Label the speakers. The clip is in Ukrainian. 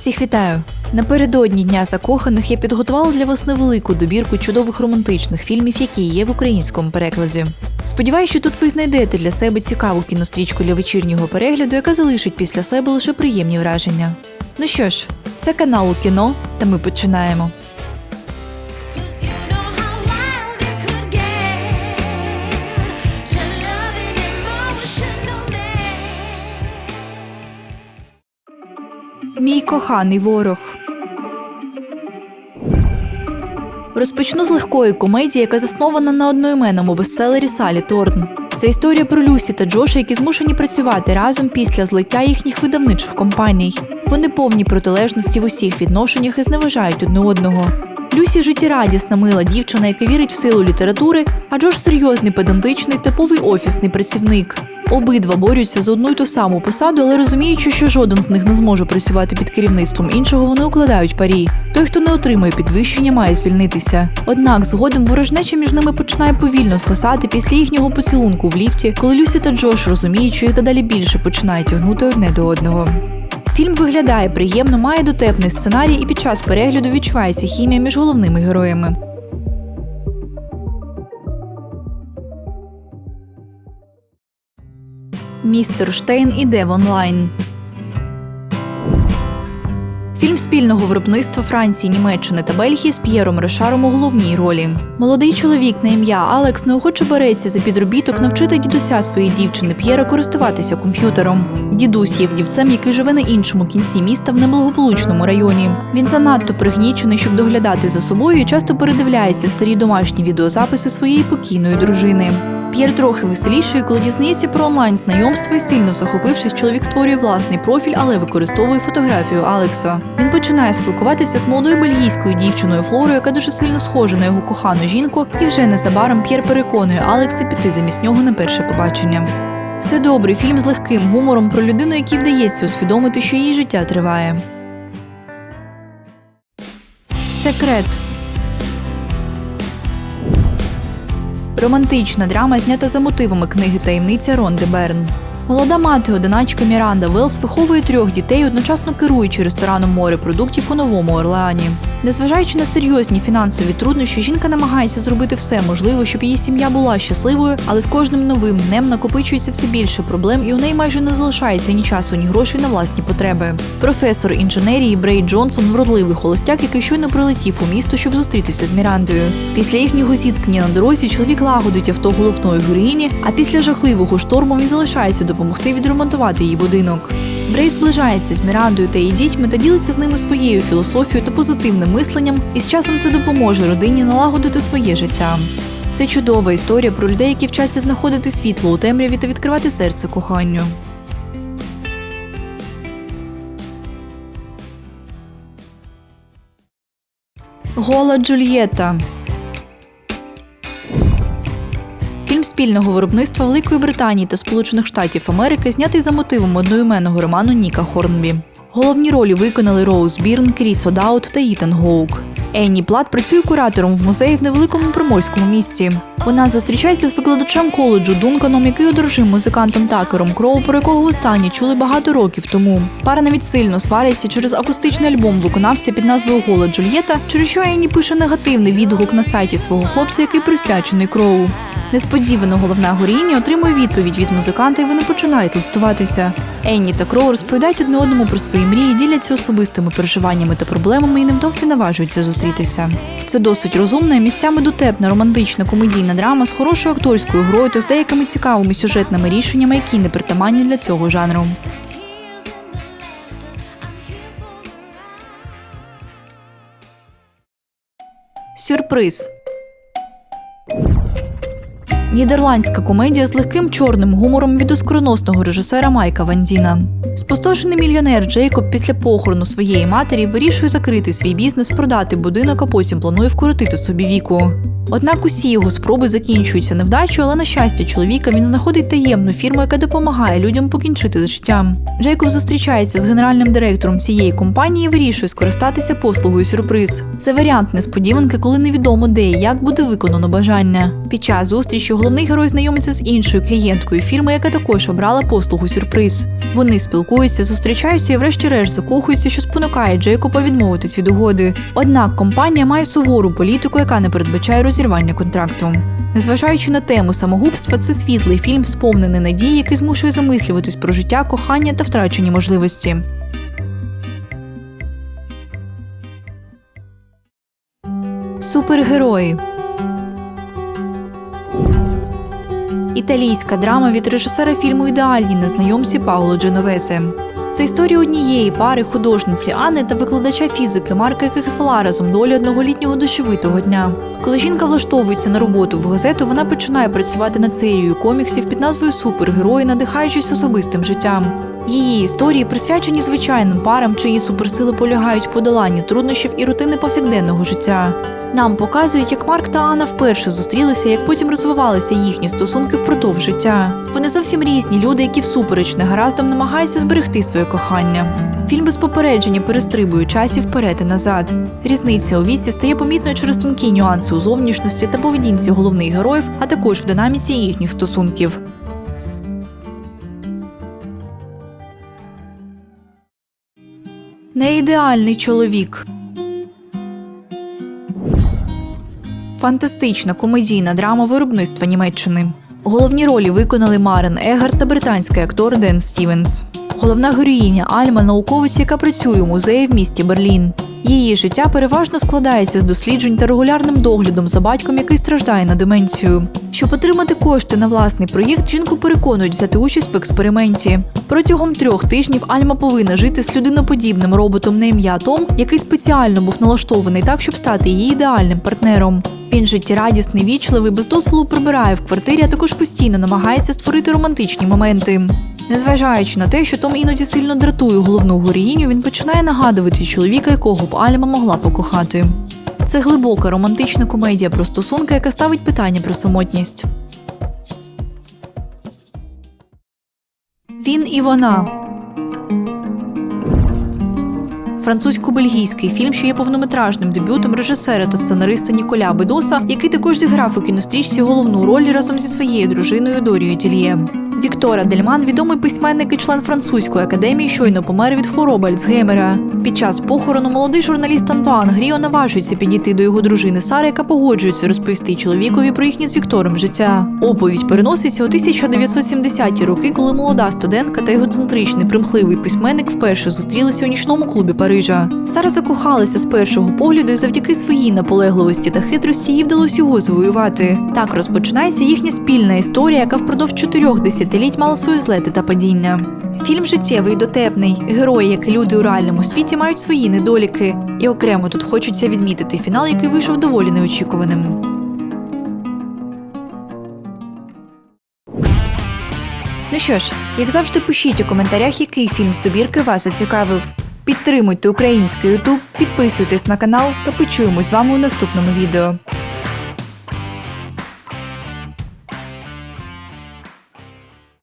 Speaker 1: Всіх вітаю! Напередодні Дня закоханих я підготувала для вас невелику добірку чудових романтичних фільмів, які є в українському перекладі. Сподіваюся, що тут ви знайдете для себе цікаву кінострічку для вечірнього перегляду, яка залишить після себе лише приємні враження. Ну що ж, це канал у кіно, та ми починаємо. Мій коханий ворог. Розпочну з легкої комедії, яка заснована на одноіменному бестселері Салі Торн. Це історія про Люсі та Джоша, які змушені працювати разом після злиття їхніх видавничих компаній. Вони повні протилежності в усіх відношеннях і зневажають одне одного. Люсі життєрадісна, мила дівчина, яка вірить в силу літератури, а Джош серйозний, педантичний, типовий офісний працівник. Обидва борються за одну й ту саму посаду, але розуміючи, що жоден з них не зможе працювати під керівництвом іншого, вони укладають парі. Той, хто не отримує підвищення, має звільнитися. Однак згодом ворожнеча між ними починає повільно згасати після їхнього поцілунку в ліфті, коли Люсі та Джош розуміють, що їх дедалі більше починають тягнути одне до одного. Фільм виглядає приємно, має дотепний сценарій, і під час перегляду відчувається хімія між головними героями. Містер Штейн іде в онлайн. Фільм спільного виробництва Франції, Німеччини та Бельгії з П'єром Решаром у головній ролі. Молодий чоловік на ім'я Алекс неохоче береться за підробіток навчити дідуся своєї дівчини П'єра користуватися комп'ютером. Дідусь є вдівцем, який живе на іншому кінці міста в неблагополучному районі. Він занадто пригнічений, щоб доглядати за собою і часто передивляється старі домашні відеозаписи своєї покійної дружини. П'єр трохи веселіший, коли дізнається про онлайн знайомство і сильно захопившись, чоловік створює власний профіль, але використовує фотографію Алекса. Він починає спілкуватися з молодою бельгійською дівчиною Флорою, яка дуже сильно схожа на його кохану жінку, і вже незабаром П'єр переконує Алекса піти замість нього на перше побачення. Це добрий фільм з легким гумором про людину, якій вдається усвідомити, що її життя триває. Секрет. Романтична драма знята за мотивами книги Таємниця Ронди Берн. Молода мати одиначка Міранда Велс виховує трьох дітей, одночасно керуючи рестораном море продуктів у Новому Орлеані. Незважаючи на серйозні фінансові труднощі, жінка намагається зробити все можливе, щоб її сім'я була щасливою, але з кожним новим днем накопичується все більше проблем, і у неї майже не залишається ні часу, ні грошей на власні потреби. Професор інженерії Брей Джонсон вродливий холостяк, який щойно прилетів у місто, щоб зустрітися з Мірандою. Після їхнього зіткнення на дорозі чоловік лагодить авто головної героїні, а після жахливого шторму він залишається допомогти відремонтувати її будинок. Брей зближається з Мірандою та її дітьми та ділиться з ними своєю філософією та позитивним мисленням, і з часом це допоможе родині налагодити своє життя. Це чудова історія про людей, які вчаться знаходити світло у темряві та відкривати серце коханню. Гола Джульєта. Спільного виробництва Великої Британії та Сполучених Штатів Америки знятий за мотивом одноіменного роману Ніка Хорнбі. Головні ролі виконали Роуз Бірн, Кріс Одаут та Ітан Гоук. Енні Плат працює куратором в музеї в невеликому приморському місті. Вона зустрічається з викладачем коледжу Дунканом, який одружив музикантом Такером Кроу, про якого останні чули багато років тому. Пара навіть сильно свариться через акустичний альбом виконавця під назвою Гола Джульєта, через що Енні пише негативний відгук на сайті свого хлопця, який присвячений Кроу. Несподівано головна героїня отримує відповідь від музиканта, і вони починають листуватися. Енні та Кроу розповідають одне одному про свої мрії, діляться особистими переживаннями та проблемами і невдовзі наважуються зустрітися. Це досить розумна і місцями дотепна романтична комедійна драма з хорошою акторською грою та з деякими цікавими сюжетними рішеннями, які не притаманні для цього жанру. Сюрприз. Нідерландська комедія з легким чорним гумором від оскороносного режисера Майка Вандіна. Спустошений мільйонер Джейкоб після похорону своєї матері вирішує закрити свій бізнес, продати будинок, а потім планує вкоротити собі віку. Однак усі його спроби закінчуються невдачею, але на щастя чоловіка він знаходить таємну фірму, яка допомагає людям покінчити з життям. Джейкоб зустрічається з генеральним директором цієї компанії і вирішує скористатися послугою сюрприз. Це варіант несподіванки, коли невідомо де і як буде виконано бажання. Під час зустрічі головний герой знайомиться з іншою клієнткою фірми, яка також обрала послугу сюрприз. Вони спілкуються, зустрічаються і, врешті-решт, закохуються, що спонукає Джейкоба відмовитись від угоди. Однак компанія має сувору політику, яка не передбачає розірвання контракту. Незважаючи на тему самогубства, це світлий фільм, сповнений надії, який змушує замислюватись про життя, кохання та втрачені можливості. Супергерої. Італійська драма від режисера фільму Ідеальні незнайомці Пауло Дженовесе. Це історія однієї пари художниці Анни та викладача фізики Марка, звела разом долі одного літнього дощовитого дня. Коли жінка влаштовується на роботу в газету, вона починає працювати над серією коміксів під назвою Супергерої, надихаючись особистим життям. Її історії присвячені звичайним парам, чиї суперсили полягають в подоланні труднощів і рутини повсякденного життя. Нам показують, як Марк та Анна вперше зустрілися, як потім розвивалися їхні стосунки впродовж життя. Вони зовсім різні люди, які всупереч негараздам намагаються зберегти своє кохання. Фільм без попередження перестрибує часів вперед і назад. Різниця у віці стає помітною через тонкі нюанси у зовнішності та поведінці головних героїв, а також в динаміці їхніх стосунків. Неідеальний чоловік. Фантастична комедійна драма виробництва Німеччини. Головні ролі виконали Марен Егар та британський актор Ден Стівенс. Головна героїня Альма науковець, яка працює у музеї в місті Берлін. Її життя переважно складається з досліджень та регулярним доглядом за батьком, який страждає на деменцію. Щоб отримати кошти на власний проєкт, жінку переконують взяти участь в експерименті. Протягом трьох тижнів Альма повинна жити з людиноподібним роботом на ім'я Том, який спеціально був налаштований так, щоб стати її ідеальним партнером. Він життєрадісний, вічливий, без дозволу прибирає в квартирі, а також постійно намагається створити романтичні моменти. Незважаючи на те, що Том іноді сильно дратує головну героїню, він починає нагадувати чоловіка, якого б Альма могла покохати. Це глибока романтична комедія про стосунки, яка ставить питання про самотність. Він і вона. Французько-бельгійський фільм, що є повнометражним дебютом режисера та сценариста Ніколя Бедоса, який також зіграв у кінострічці головну роль разом зі своєю дружиною Дорією Тільє. Віктора Дельман, відомий письменник і член французької академії, щойно помер від хвороби Альцгеймера. Під час похорону молодий журналіст Антуан Гріо наважується підійти до його дружини Сари, яка погоджується розповісти чоловікові про їхнє з Віктором життя. Оповідь переноситься у 1970-ті роки, коли молода студентка та його центричний примхливий письменник вперше зустрілися у нічному клубі Парижа. Сара закохалася з першого погляду, і завдяки своїй наполегливості та хитрості їй вдалося його завоювати. Так розпочинається їхня спільна історія, яка впродовж чотирьох десятиліть мала свої злети та падіння. Фільм життєвий і дотепний. Герої, як і люди у реальному світі, мають свої недоліки. І окремо тут хочеться відмітити фінал, який вийшов доволі неочікуваним. Ну що ж, як завжди, пишіть у коментарях, який фільм з добірки вас зацікавив. Підтримуйте український Ютуб, підписуйтесь на канал та почуємось з вами у наступному відео.